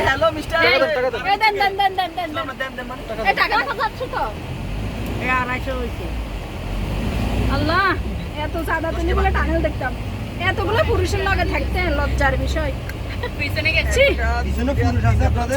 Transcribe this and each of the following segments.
Hello mister আল্লাহ এত সাদা তুমি বলে টানেল দেখতাম। এতগুলো পুরুষের লগে থাকতে লজ্জার বিষয়। পিছনে গেছি পিছনে পুরুষ আছে আপনাদের?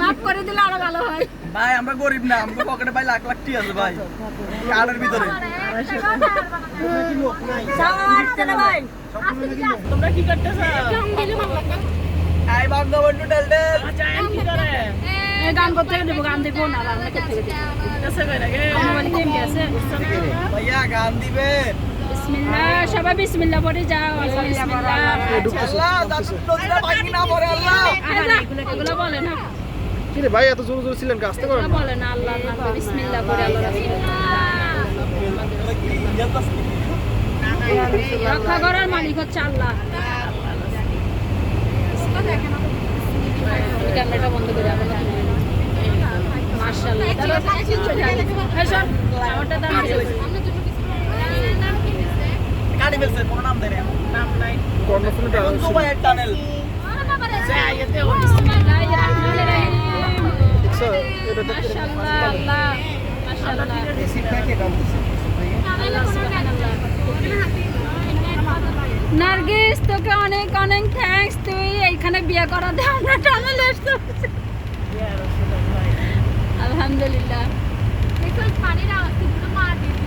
মাফ করে দিলে আরও ভালো হয়। ভাই আমরা গরিব না আমাদের পকেটে ভাই লাখ লাখ টি আছে ভাই। কার্ডের ভিতরে। তোমরা কি করতেছো? আই বঙ্গবন্ধু টেল টেল এই গান করতে দেবো গান দেখব না রান্না করতে দেবো এমবি আছে? ভাইয়া গান দিবেন? বিসমিল্লাহ সবাই বিসমিল্লাহ পড়ে যাও এগুলো বলে না কিরে ভাই এত জোরে জোরে ছিলেন কাজতে করেন বলে না আল্লাহ নামে বিসমিল্লাহ পড়ে আল্লাহ রক্ষা করার মালিক হচ্ছে আল্লাহ ক্যামেরাটা বন্ধ করে আমরা মার্শাল্লাহ আমারটা দাম গাড়ি ফেলছে কোনো নাম দেয় না নাম নাই কর্ণফুলি এখন দুবাইয়ের টানেল যাইতে দেখছ এটা দেখতে মাশাআল্লাহ আল্লাহ মাশাআল্লাহ নার্গিস তোকে অনেক অনেক থ্যাঙ্কস তুই এইখানে বিয়ে করা দে আমরা টানেলে আসতে আলহামদুলিল্লাহ। পানির আওয়াজ কিন্তু মার দিতে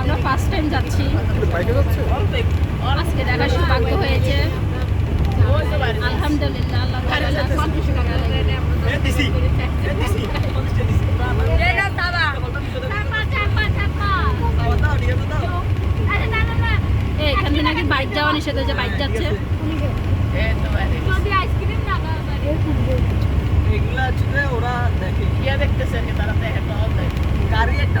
আমরা ফার্স্ট টাইম যাচ্ছি। আজকে দেখার সৌভাগ্য হয়েছে। এখানে এখান নাকি বাইক যাওয়া নিষেধ হয়েছে বাইক যাচ্ছে। এগুলা ওরা দেখে। ইয়া দেখতেছে তারা দেখে। গাড়ি একটা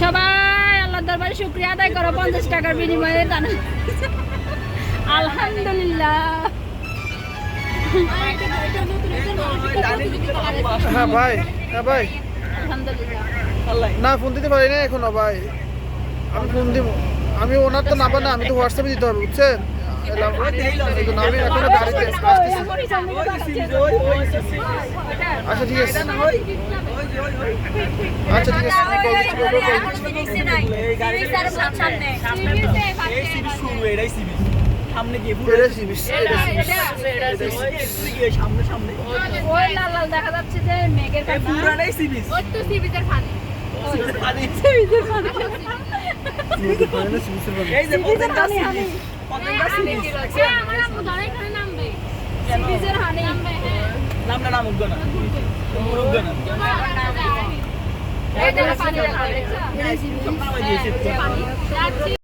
সবাই আল্লাহ দরবারে শুক্রিয়া আদায় করো পঞ্চাশ টাকার বিনিময়ে দান আলহামদুলিল্লাহ হ্যাঁ ভাই হ্যাঁ ভাই না ফোন দিতে পারি না এখনও ভাই আমি ফোন দিব আমি ওনার তো নাম্বার না আমি তো হোয়াটসঅ্যাপে দিতে হবে বুঝছেন আচ্ছা ঠিক আছে আচ্ছা ঠিক আছে সামনে গিয়ে সামনে সামনে ওই লাল লাল দেখা যাচ্ছে যে মেঘের কাছে পুরাটাই সি বিচ ওই তো সি বিচের পানি সি বিচের পানি সি বিচের পানি এই যে প্রত্যেকটা সি বিচ পতেনটা সিবি হ্যাঁ আমার আম্মু ধরে এখানে নামবে সিরিজের হানি। নামবে হ্যাঁ। নামটা নাম উঠবে না। উঠবে। না এই পানি দেখা যাচ্ছে।